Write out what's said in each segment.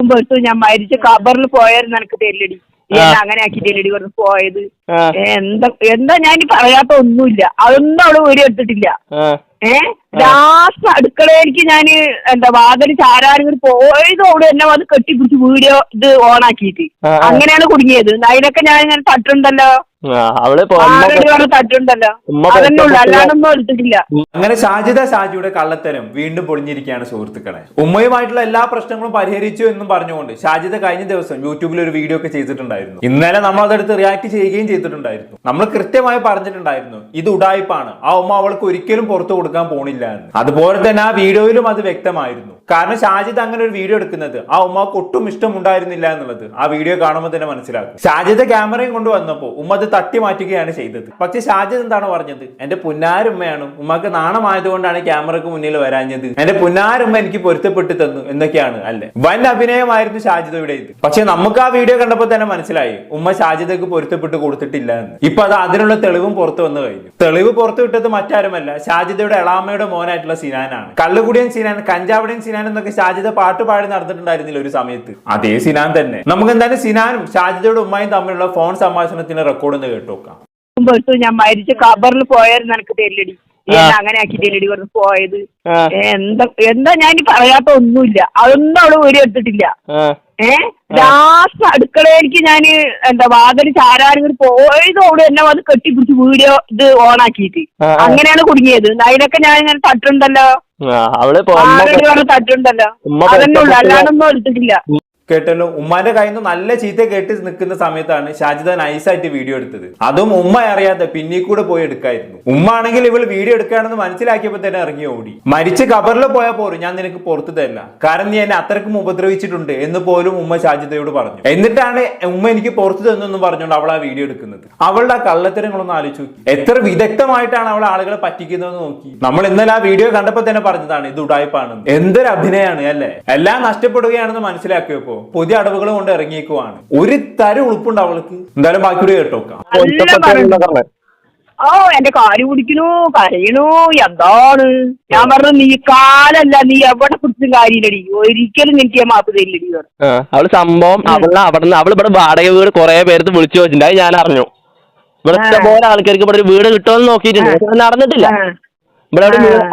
പെട്ടു ഞാൻ മരിച്ച ഖബറിൽ പോയാലും നിനക്ക് തരില്ലടി നീ എന്നെ അങ്ങനെ ആക്കി തരില്ലടി പറഞ്ഞു പോയത്. എന്താ എന്താ ഞാൻ ഇനി പറയാത്ത ഒന്നുമില്ല. അതൊന്നും അവൾ വീഡിയോ എടുത്തിട്ടില്ല. ആ. ലാസ്റ്റ് അടുക്കളയിലേക്ക് ഞാൻ എന്താ വാതിൽ ചാരാനും പോയത് അവിടെ എന്നെ അത് കെട്ടിപ്പിടിച്ച് വീഡിയോ ഇത് ഓണാക്കിയിട്ട്. ആ, ആ. അങ്ങനെയാണ് കുടുങ്ങിയത്. അതിനൊക്കെ ഞാൻ ഇങ്ങനെ തട്ടുണ്ടല്ലോ. അങ്ങനെ ഷാജിദ ഷാജിയുടെ കള്ളത്തരം വീണ്ടും പൊളിഞ്ഞിരിക്കുകയാണ് സുഹൃത്തുക്കളെ. ഉമ്മയുമായിട്ടുള്ള എല്ലാ പ്രശ്നങ്ങളും പരിഹരിച്ചു എന്നും പറഞ്ഞുകൊണ്ട് ഷാജിദ കഴിഞ്ഞ ദിവസം യൂട്യൂബിൽ ഒരു വീഡിയോ ഒക്കെ ചെയ്തിട്ടുണ്ടായിരുന്നു. ഇന്നലെ നമ്മൾ അതെടുത്ത് റിയാക്ട് ചെയ്യുകയും ചെയ്തിട്ടുണ്ടായിരുന്നു. നമ്മൾ കൃത്യമായി പറഞ്ഞിട്ടുണ്ടായിരുന്നു ഇത് ഉടായ്പാണ് ആ ഉമ്മ അവൾക്ക് ഒരിക്കലും പുറത്തു കൊടുക്കാൻ പോണില്ല. എന്ന് അതുപോലെ തന്നെ ആ വീഡിയോയിലും അത് വ്യക്തമായിരുന്നു. കാരണം ഷാജിദ് അങ്ങനെ ഒരു വീഡിയോ എടുക്കുന്നത്. ആ ഉമ്മക്ക് ഒട്ടും ഇഷ്ടമുണ്ടായിരുന്നില്ല എന്നുള്ളത് ആ വീഡിയോ കാണുമ്പോൾ തന്നെ മനസ്സിലാക്കും. ഷാജിദ് ക്യാമറയും കൊണ്ട് വന്നപ്പോൾ ഉമ്മ അത് തട്ടി മാറ്റുകയാണ് ചെയ്തത്. പക്ഷെ ഷാജിദ് എന്താണ് പറഞ്ഞത്? എന്റെ പുന്നാരുമ്മയാണ്. ഉമ്മക്ക് നാണമായതുകൊണ്ടാണ് ക്യാമറക്ക് മുന്നിൽ വരാഞ്ഞത്. എന്റെ പുന്നാരുമ്മ എനിക്ക് പൊരുത്തപ്പെട്ടു തന്നു എന്നൊക്കെയാണ് അല്ലെ? വൻ അഭിനയമായിരുന്നു ഷാജിദയുടെ ഇത്. പക്ഷെ നമുക്ക് ആ വീഡിയോ കണ്ടപ്പോൾ തന്നെ മനസ്സിലായി. ഉമ്മ ഷാജിദക്ക് പൊരുത്തപ്പെട്ട് കൊടുത്തിട്ടില്ല എന്ന്. ഇപ്പൊ അത് അതിനുള്ള തെളിവും പുറത്തു വന്നു കഴിഞ്ഞു. തെളിവ് പുറത്തു വിട്ടത് മറ്റാരുമല്ല ഷാജിദയുടെ എളാമയുടെ മോനായിട്ടുള്ള സിനാനാണ്. കള്ളുകുടിയൻ സിനാൻ കഞ്ചാവടിയൻ സിനാൻ എന്നൊക്കെ ഷാജിദ പാട്ട് പാടി നടന്നിട്ടുണ്ടായിരുന്നില്ല ഒരു സമയത്ത്. അതേ സിനാൻ തന്നെ. നമുക്ക് എന്തായാലും സിനാനും ഷാജിദയുടെ ഉമ്മയും തമ്മിലുള്ള ഫോൺ സംഭാഷണത്തിന്റെ റെക്കോർഡ് ഒന്ന് കേട്ടു നോക്കാം. ഞാൻ മരിച്ച ഖബറിൽ പോയായിരുന്നു നിനക്ക് തരില്ലടി. അങ്ങനെ ആക്കി തരില്ലടി പറഞ്ഞു പോയത്. എന്താ എന്താ ഞാൻ ഇനി പറയാത്ത ഒന്നുമില്ല. അതൊന്നും അവൾ ഒരു എടുത്തിട്ടില്ല. ഏ? ലാസ്റ്റ് അടുക്കളയിലേക്ക് ഞാൻ എന്താ വാതിൽ ചാരാനും പോയത് അവിടെ എന്നെ വന്ന് കെട്ടിപ്പിടിച്ച് വീഡിയോ ഇത് ഓണാക്കിയിട്ട്. ആ, ആ. അങ്ങനെയാണ് കുടുങ്ങിയത്. അതിനൊക്കെ ഞാൻ ഇങ്ങനെ തട്ടുണ്ടല്ലോ. തട്ടുണ്ടല്ലോ. അതന്നെ ഉള്ളു. അല്ലാണ്ടൊന്നും എടുത്തിട്ടില്ല. കേട്ടല്ലോ. ഉമ്മാന്റെ കയ്യിൽ നിന്ന് നല്ല ചീത്ത കേട്ട് നിൽക്കുന്ന സമയത്താണ് ഷാജിദ നൈസായിട്ട് വീഡിയോ എടുത്തത്. അതും ഉമ്മ അറിയാതെ പിന്നീ കൂടെ പോയി എടുക്കായിരുന്നു. ഉമ്മ ആണെങ്കിൽ ഇവൾ വീഡിയോ എടുക്കുകയാണെന്ന് മനസ്സിലാക്കിയപ്പോൾ തന്നെ ഇറങ്ങി ഓടി. മരിച്ച് കബറിൽ പോയാൽ പോലും ഞാൻ നിനക്ക് പുറത്തു തരില്ല. കാരണം നീ എന്നെ അത്രക്കും ഉപദ്രവിച്ചിട്ടുണ്ട് എന്ന് പോലും ഉമ്മ ഷാജിദയോട് പറഞ്ഞു. എന്നിട്ടാണ് ഉമ്മ എനിക്ക് പുറത്തു തന്നെന്നും പറഞ്ഞുകൊണ്ട് അവൾ ആ വീഡിയോ എടുക്കുന്നത്. അവളുടെ ആ കള്ളത്തരങ്ങളൊന്ന് ആലോചിച്ചു എത്ര വിദഗ്ധമായിട്ടാണ് അവൾ ആളുകളെ പറ്റിക്കുന്നതെന്ന് നോക്കി. നമ്മൾ ഇന്നലെ ആ വീഡിയോ കണ്ടപ്പോൾ തന്നെ പറഞ്ഞതാണ് ഇത് ഉടായ്പാണെന്ന് എന്തൊരു അഭിനയാണ് അല്ലേ? എല്ലാം നഷ്ടപ്പെടുകയാണെന്ന് മനസ്സിലാക്കിയപ്പോ പുതിയ അടവുകൾ കൊണ്ട് ഇറങ്ങിയേക്കുവാണ്. ഒരു തരം ഉളുപ്പുണ്ട് അവൾക്ക്. എന്തായാലും ബാക്കി കേട്ടോക്കാം ഓ എന്റെ കാൽ കുടിക്കണു കരയണു. എന്താണ്? ഞാൻ പറഞ്ഞു നീ കാലല്ല നീ എവിടെ കുടിച്ചും കാര്യമില്ലടി. ഒരിക്കലും നിനക്ക് ഞാൻ മാപ്പ് തരില്ലടി. അവൾ സംഭവം അവളെ അവിടെ അവൾ ഇവിടെ വാടക വീട് കുറെ പേരത്ത് വിളിച്ചു വെച്ചിട്ടുണ്ടായി ഞാൻ അറിഞ്ഞു. ഇവിടെ. ഇഷ്ടംപോലെ ആൾക്കാർക്ക് ഇവിടെ ഒരു വീട് കിട്ടുമെന്ന് നോക്കിയിട്ടുണ്ട്. നടന്നിട്ടില്ല. ഇവിടെ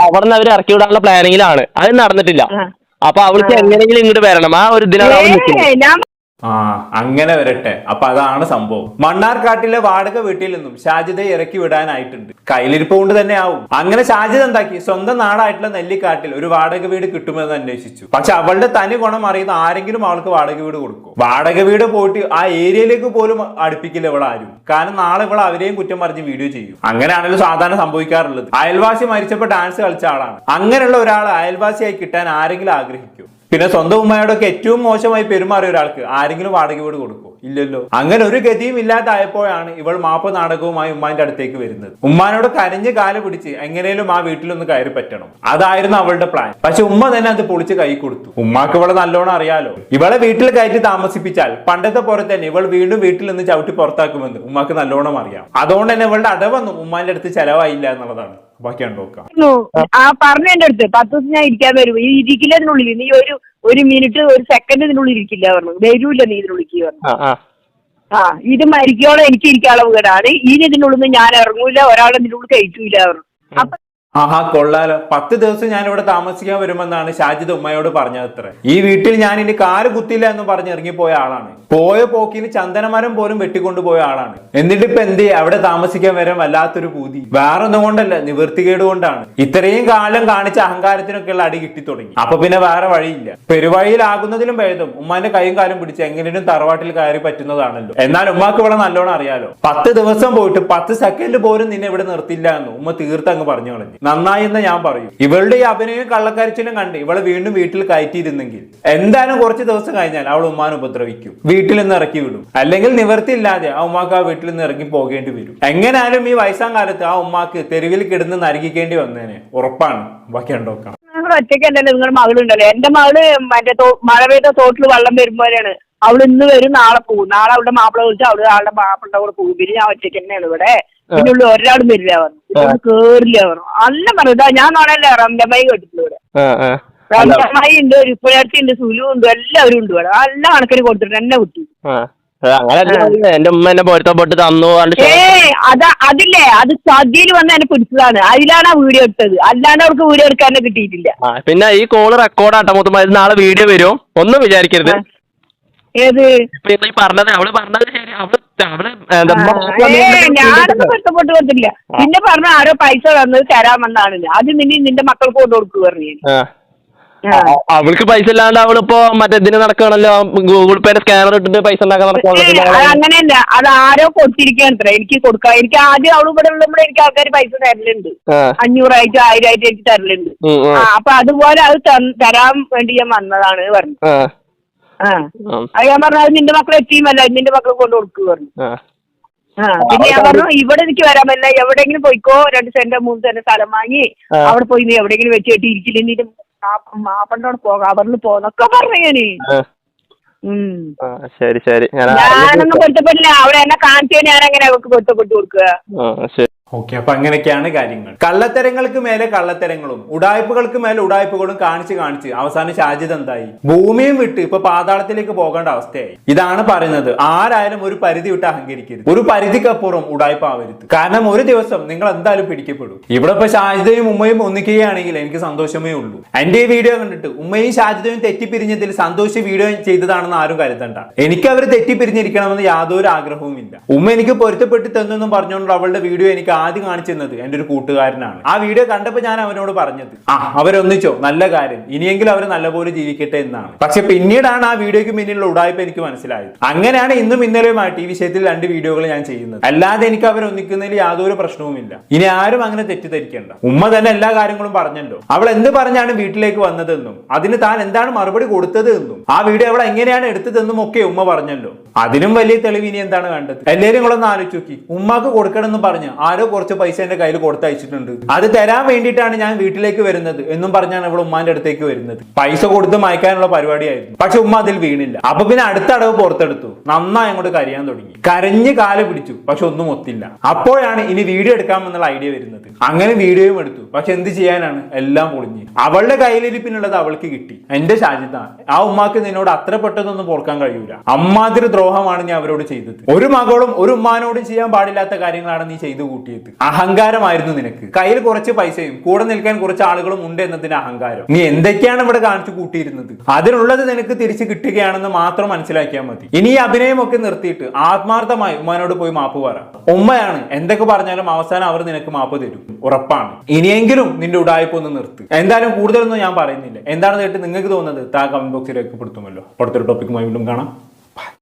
അവിടെ നിന്ന് അവർ ഇറക്കി വിടാനുള്ള പ്ലാനിങ്ങിലാണ് അത് നടന്നിട്ടില്ല. അപ്പൊ അവൾക്ക് എങ്ങനെയെങ്കിലും ഇങ്ങോട്ട് വരണം. ആ ഒരു അവൾ നിൽക്കുന്നത്. ഞാൻ ആ അങ്ങനെ വരട്ടെ. അപ്പൊ അതാണ് സംഭവം. മണ്ണാർക്കാട്ടിലെ വാടക വീട്ടിൽ നിന്നും ഷാജിദയെ ഇറക്കി വിടാനായിട്ടുണ്ട്. കയ്യിലിരിപ്പ് കൊണ്ട് തന്നെ ആവും. അങ്ങനെ ഷാജിദ എന്താക്കി? സ്വന്തം നാടായിട്ടുള്ള നെല്ലിക്കാട്ടിൽ ഒരു വാടക വീട് കിട്ടുമെന്ന് അന്വേഷിച്ചു. പക്ഷെ അവളുടെ തനി ഗുണം അറിയുന്ന ആരെങ്കിലും അവൾക്ക് വാടക വീട് കൊടുക്കും. വാടക വീട് പോയിട്ട് ആ ഏരിയയിലേക്ക് പോലും അടുപ്പിക്കില്ല ഇവൾ ആരും. കാരണം നാളെ ഇവൾ അവരെയും കുറ്റം പറഞ്ഞ് വീഡിയോ ചെയ്യും. അങ്ങനെയാണല്ലോ സാധാരണ സംഭവിക്കാറുള്ളത്. അയൽവാസി മരിച്ചപ്പോൾ ഡാൻസ് കളിച്ച ആളാണ്. അങ്ങനെയുള്ള ഒരാൾ അയൽവാസിയായി കിട്ടാൻ ആരെങ്കിലും ആഗ്രഹിക്കും പിന്നെ സ്വന്തം ഉമ്മയോടൊക്കെ ഏറ്റവും മോശമായി പെരുമാറിയ ഒരാൾക്ക് ആരെങ്കിലും വാടക വീട് കൊടുക്കോ ഇല്ലല്ലോ. അങ്ങനെ ഒരു ഗതിയും ഇല്ലാതായപ്പോഴാണ് ഇവൾ മാപ്പ് നാടകവുമായി ഉമ്മാന്റെ അടുത്തേക്ക് വരുന്നത്. ഉമ്മാനോട് കരഞ്ഞ് കാൽ പിടിച്ച് എങ്ങനെയും ആ വീട്ടിലൊന്ന് കയറി പറ്റണം. അതായിരുന്നു അവളുടെ പ്ലാൻ പക്ഷെ ഉമ്മ തന്നെ അത് പൊളിച്ച് കൈ കൊടുത്തു. ഉമ്മാക്ക് ഇവളെ നല്ലോണം അറിയാലോ. ഇവളെ വീട്ടിൽ കയറ്റി താമസിപ്പിച്ചാൽ പണ്ടത്തെ പോലെ തന്നെ ഇവൾ വീണ്ടും വീട്ടിൽ നിന്ന് ചവിട്ടി പുറത്താക്കുമെന്ന് ഉമ്മാക്ക് നല്ലോണം അറിയാം. അതുകൊണ്ട് തന്നെ ഇവളുടെ അടവൊന്നും ഉമ്മാന്റെ അടുത്ത് ചെലവായില്ല എന്നുള്ളതാണ്. ബാക്കി നോക്കാം. ആ പറഞ്ഞ എന്റെ അടുത്ത് പത്ത് ദിവസം ഞാൻ ഇരിക്കാൻ വരും. ഈ ഇരിക്കില്ല ഇതിനുള്ളിൽ നീ ഒരു ഒരു മിനിറ്റ് ഒരു സെക്കൻഡ് ഇതിനുള്ളിൽ ഇരിക്കില്ല പറഞ്ഞു. വരൂല്ല നീ ഇതിനുള്ളിൽ പറഞ്ഞു. ആ ഇത് മരിക്കോളം എനിക്ക് ഇരിക്കാനുള്ള വീടാണ് ഇനി ഇതിനുള്ളിൽ നിന്ന് ഞാൻ ഇറങ്ങൂല ഒരാളെ ഇതിനുള്ളിൽ കഴിക്കൂല പറഞ്ഞു. അപ്പൊ ആഹാ കൊള്ളാലോ. പത്ത് ദിവസം ഞാൻ ഇവിടെ താമസിക്കാൻ വരുമെന്നാണ് ഷാജിദ് ഉമ്മയോട് പറഞ്ഞത് അത്ര ഈ വീട്ടിൽ ഞാൻ ഇനി കാൽ കുത്തില്ല എന്ന് പറഞ്ഞ് ഇറങ്ങിപ്പോയ ആളാണ്. പോയ പോക്കിന് ചന്ദനമരം പോലും വെട്ടിക്കൊണ്ടുപോയ ആളാണ്. എന്നിട്ട് ഇപ്പൊ എന്ത്? അവിടെ താമസിക്കാൻ വരാൻ വല്ലാത്തൊരു പൂതി. വേറെ ഒന്നും കൊണ്ടല്ല നിവൃത്തികേട് കൊണ്ടാണ്. ഇത്രയും കാലം കാണിച്ച അഹങ്കാരത്തിനൊക്കെയുള്ള അടി കിട്ടി തുടങ്ങി അപ്പൊ പിന്നെ വേറെ വഴിയില്ല. പെരുവഴിയിലാകുന്നതിലും ഭേദം ഉമ്മാന്റെ കൈയും കാലും പിടിച്ച് എങ്ങനെയും തറവാട്ടിൽ കയറി പറ്റുന്നതാണല്ലോ. എന്നാൽ ഉമ്മാക്ക് ഇവിടെ നല്ലോണം അറിയാലോ. പത്ത് ദിവസം പോയിട്ട് പത്ത് സെക്കൻഡ് പോലും നിന്നെ ഇവിടെ നിർത്തില്ല എന്ന് ഉമ്മ തീർത്ത് അങ്ങ് പറഞ്ഞു കളഞ്ഞു. നന്നായി എന്ന് ഞാൻ പറയും. ഇവളുടെ ഈ അഭിനയം കള്ളക്കരച്ചിലും കണ്ട് ഇവളെ വീണ്ടും വീട്ടിൽ കയറ്റിയിരുന്നെങ്കിൽ എന്തായാലും കുറച്ച് ദിവസം കഴിഞ്ഞാൽ അവൾ ഉമ്മാൻ ഉപദ്രവിക്കും. വീട്ടിൽ നിന്ന് ഇറക്കി വിടും. അല്ലെങ്കിൽ നിവർത്തിയില്ലാതെ ആ ഉമ്മാക്ക് ആ വീട്ടിൽ നിന്ന് ഇറങ്ങി പോകേണ്ടി വരും. എങ്ങനെയാലും ഈ വയസ്സാം കാലത്ത് ആ ഉമ്മാക്ക് തെരുവിൽ കിടന്ന് നരകിക്കേണ്ടി വന്നേനെ. ഉറപ്പാണ്. ബാക്കി ഉണ്ടോക്കാം ഒറ്റയ്ക്കല്ലല്ലോ നിങ്ങളുടെ മകളുണ്ടല്ലോ. എന്റെ മകൾ മറ്റേ മഴ പെയ്ത തോട്ടിൽ വെള്ളം വരുമ്പോഴാണ് അവൾ ഇന്ന് വരും നാളെ പോകും നാളെ അവളുടെ മാപ്പിള വിളിച്ച് അവൾ ആളുടെ മാപ്പിളുടെ കൂടെ പോകും പിന്നെ ഞാൻ ഒറ്റയ്ക്ക് തന്നെയാണ് ഇവിടെ. പിന്നെ ഉള്ളു ഒരാളും വരില്ല പറഞ്ഞു കേറില്ല പറഞ്ഞു അല്ല പറഞ്ഞു ഇതാ ഞാൻ നാളെ റംലമായി കേട്ടിട്ടുള്ളൂ ഇവിടെ. ആ ഉണ്ട് ഒരു ഉണ്ട് സുലു ഉണ്ട് എല്ലാവരും ഉണ്ട് ഇവിടെ. എല്ലാ കണക്കിന് കൊടുത്തിട്ട് എന്നെ അല്ല. എന്റെ ഉമ്മ എന്നെ പൊരുത്തപ്പെട്ട് തന്നു കണ്ട് ഏ അതാ അതില്ലേ? അത് സദ്യയിൽ വന്ന് എന്നെ പിടിച്ചതാണ്. അതിലാണ് ആ വീഡിയോ എടുത്തത്. അല്ലാണ്ട് അവർക്ക് വീഡിയോ എടുക്കാൻ കിട്ടിയിട്ടില്ല. പിന്നെ ഈ കോൾ റെക്കോർഡാട്ടോ ആട്ടോ മൊത്തം നാളെ വീഡിയോ വരും. ഒന്നും വിചാരിക്കരുത്. ഏത്? പറഞ്ഞത് അവൾ പറഞ്ഞത് ശരി. അവൾ അവൾ എന്താ, ഉമ്മ ഞാനൊന്നും പൊരുത്തപ്പെട്ട് കൊടുത്തില്ല പിന്നെ പറഞ്ഞ ആരോ പൈസ തന്നത് തരാമെന്നാണ് അത് നിന്നെ നിന്റെ മക്കൾക്ക് കൊണ്ടു കൊടുക്കുക പറഞ്ഞു. അവൾക്ക് പൈസ ഇല്ലാണ്ട് അവളിപ്പോ മറ്റേ ഇതിന് നടക്കുകയാണല്ലോ. ഗൂഗിൾ പേയുടെ സ്കാനർ ഇട്ടിട്ട് പൈസ ഉണ്ടാക്കാൻ അങ്ങനെയല്ല. അത് ആരോ കൊടുത്തിരിക്കാൻ എനിക്ക് കൊടുക്കാം എനിക്ക് ആദ്യം അവൾ ഇവിടെ ഉള്ളപ്പോൾ എനിക്ക് ആൾക്കാർ പൈസ തരലുണ്ട്. അഞ്ഞൂറായിട്ട് ആയിരം ആയിട്ട് എനിക്ക് തരലുണ്ട്. അപ്പൊ അതുപോലെ അത് തരാൻ വേണ്ടി ഞാൻ വന്നതാണ് പറഞ്ഞു ആ. അത് ഞാൻ പറഞ്ഞു അത് നിന്റെ മക്കളെ എത്തിയുമല്ല നിന്റെ മക്കളെ കൊണ്ട് കൊടുക്കുക പറഞ്ഞു. ആ. പിന്നെ ഞാൻ പറഞ്ഞു ഇവിടെ എനിക്ക് വരാൻ പറ്റില്ല എവിടെയെങ്കിലും പോയിക്കോ രണ്ട് സെന്റ് മൂന്ന് സെന്റ് സ്ഥലം വാങ്ങി അവിടെ പോയി നീ എവിടെങ്കിലും വെച്ച് കെട്ടി ഇരിക്കില്ല നിന്റെ മാപ്പണ്ടോട് പോകാം അവരിൽ പോന്നൊക്കെ പറഞ്ഞു ഞാൻ. ശരി ശരി. ഞാനൊന്നും പൊരുത്തപ്പെട്ടില്ല അവിടെ എന്നെ കാണിച്ചു ഞാൻ എങ്ങനെ അവർക്ക് പൊരുത്തപ്പെട്ടു കൊടുക്കുക. ഓക്കെ അപ്പൊ അങ്ങനെയൊക്കെയാണ് കാര്യങ്ങൾ. കള്ളത്തരങ്ങൾക്ക് മേലെ കള്ളത്തരങ്ങളും ഉടായ്പകൾക്ക് മേലെ ഉടായ്പകളും കാണിച്ച് കാണിച്ച് അവസാനം ഷാജിദ് എന്തായി? ഭൂമിയും വിട്ട് ഇപ്പൊ പാതാളത്തിലേക്ക് പോകേണ്ട അവസ്ഥയായി. ഇതാണ് പറയുന്നത്. ആരായാലും ഒരു പരിധി വിട്ട് അഹങ്കരിക്കരുത്. ഒരു പരിധിക്കപ്പുറം ഉടായ്പ ആവരുത് കാരണം ഒരു ദിവസം നിങ്ങൾ എന്തായാലും പിടിക്കപ്പെടും. ഇവിടെ ഇപ്പൊ ഷാജിദയും ഉമ്മയും ഒന്നിക്കുകയാണെങ്കിൽ എനിക്ക് സന്തോഷമേ ഉള്ളൂ. എന്റെ ഈ വീഡിയോ കണ്ടിട്ട് ഉമ്മയും ഷാജിദയും തെറ്റിപ്പിരിഞ്ഞതിൽ സന്തോഷ് വീഡിയോ ചെയ്തതാണെന്ന് ആരും കരുതണ്ട. എനിക്ക് അവർ തെറ്റിപ്പിരിഞ്ഞിരിക്കണമെന്ന് യാതൊരു ആഗ്രഹവും ഇല്ല ഉമ്മ എനിക്ക് പൊരുത്തപ്പെട്ട് തന്നെന്നും പറഞ്ഞുകൊണ്ട് അവളുടെ വീഡിയോ എനിക്ക് ആദ്യം കാണിച്ചിരുന്നത് എന്റെ ഒരു കൂട്ടുകാരനാണ്. ആ വീഡിയോ കണ്ടപ്പോൾ ഞാൻ അവനോട് പറഞ്ഞത് ആ അവരൊന്നിച്ചോ? നല്ല കാര്യം. ഇനിയെങ്കിലും അവർ നല്ലപോലെ ജീവിക്കട്ടെ എന്നാണ്. പക്ഷെ പിന്നീടാണ് ആ വീഡിയോക്ക് പിന്നിലുള്ള ഉടായ്പ എനിക്ക് മനസ്സിലായത്. അങ്ങനെയാണ് ഇന്നും ഇന്നലെയുമായിട്ട് ഈ വിഷയത്തിൽ രണ്ട് വീഡിയോകൾ ഞാൻ ചെയ്യുന്നത്. അല്ലാതെ എനിക്ക് അവർ ഒന്നിക്കുന്നതിൽ യാതൊരു പ്രശ്നവുമില്ല. ഇനി ആരും അങ്ങനെ തെറ്റിദ്ധരിക്കേണ്ട. ഉമ്മ തന്നെ എല്ലാ കാര്യങ്ങളും പറഞ്ഞല്ലോ. അവൾ എന്ത് പറഞ്ഞാണ് വീട്ടിലേക്ക് വന്നതെന്നും അതിന് താൻ എന്താണ് മറുപടി കൊടുത്തത് എന്നും ആ വീഡിയോ അവൾ എങ്ങനെയാണ് എടുത്തതെന്നും ഒക്കെ ഉമ്മ പറഞ്ഞല്ലോ. അതിനും വലിയ തെളിവ് ഇനി എന്താണ് വേണ്ടത് എല്ലാവരും നിങ്ങളൊന്ന് ആലോചിച്ച് നോക്കി. ഉമ്മാക്ക് കൊടുക്കണം എന്ന് പറഞ്ഞ് ആരോ കുറച്ച് പൈസ എന്റെ കയ്യിൽ കൊടുത്തയച്ചിട്ടുണ്ട്. അത് തരാൻ വേണ്ടിയിട്ടാണ് ഞാൻ വീട്ടിലേക്ക് വരുന്നത് എന്നും പറഞ്ഞാണ് ഇവിടെ ഉമ്മാന്റെ അടുത്തേക്ക് വരുന്നത്. പൈസ കൊടുത്ത് മയക്കാനുള്ള പരിപാടിയായിരുന്നു. പക്ഷെ ഉമ്മ അതിൽ വീണില്ല. അപ്പൊ പിന്നെ അടുത്ത അടവ് പുറത്തെടുത്തു. നന്നായി അങ്ങോട്ട് കരയാൻ തുടങ്ങി. കരഞ്ഞ് കാല പിടിച്ചു. പക്ഷെ ഒന്നും ഒത്തില്ല. അപ്പോഴാണ് ഇനി വീഡിയോ എടുക്കാമെന്നുള്ള ഐഡിയ വരുന്നത്. അങ്ങനെ വീഡിയോയും എടുത്തു. പക്ഷെ എന്ത് ചെയ്യാനാണ്? എല്ലാം പൊളിഞ്ഞ്. അവളുടെ കയ്യിലിരിപ്പിനുള്ളത് അവൾക്ക് കിട്ടി. എന്റെ ഷാജിദ ആ ഉമ്മാക്ക് നിന്നോട് അത്ര പെട്ടെന്നൊന്നും പോർക്കാൻ കഴിയൂല. അമ്മാതിരി ദ്രോഹമാണ് ഞാൻ അവരോട് ചെയ്തത്. ഒരു മകളും ഒരു ഉമ്മാനോടും ചെയ്യാൻ പാടില്ലാത്ത കാര്യങ്ങളാണ് നീ ചെയ്തു കൂട്ടിയത്. അഹങ്കാരമായിരുന്നു നിനക്ക്. കയ്യിൽ കുറച്ച് പൈസയും കൂടെ നിൽക്കാൻ കുറച്ച് ആളുകളും ഉണ്ട് എന്നതിന് അഹങ്കാരം. നീ എന്തൊക്കെയാണ് ഇവിടെ കാണിച്ചു കൂട്ടിയിരുന്നത്? അതിനുള്ളത് നിനക്ക് തിരിച്ചു കിട്ടുകയാണെന്ന് മാത്രം മനസ്സിലാക്കിയാൽ മതി. ഇനി ഈ അഭിനയമൊക്കെ നിർത്തിയിട്ട് ആത്മാർത്ഥമായി ഉമ്മനോട് പോയി മാപ്പ് പറ. ഉമ്മയാണ് എന്തൊക്കെ പറഞ്ഞാലും അവസാനം അവർ നിനക്ക് മാപ്പ് തരും. ഉറപ്പാണ്. ഇനിയെങ്കിലും നിന്റെ ഉടായ്പ ഒന്ന് നിർത്ത്. എന്തായാലും കൂടുതലൊന്നും ഞാൻ പറയുന്നില്ല. എന്താണ് കേട്ട് നിങ്ങൾക്ക് തോന്നുന്നത്? താ കമന്റ് ബോക്സിൽ രേഖപ്പെടുത്തുമല്ലോ. അടുത്തൊരു ടോപ്പിക്കുമായി വീണ്ടും കാണാം.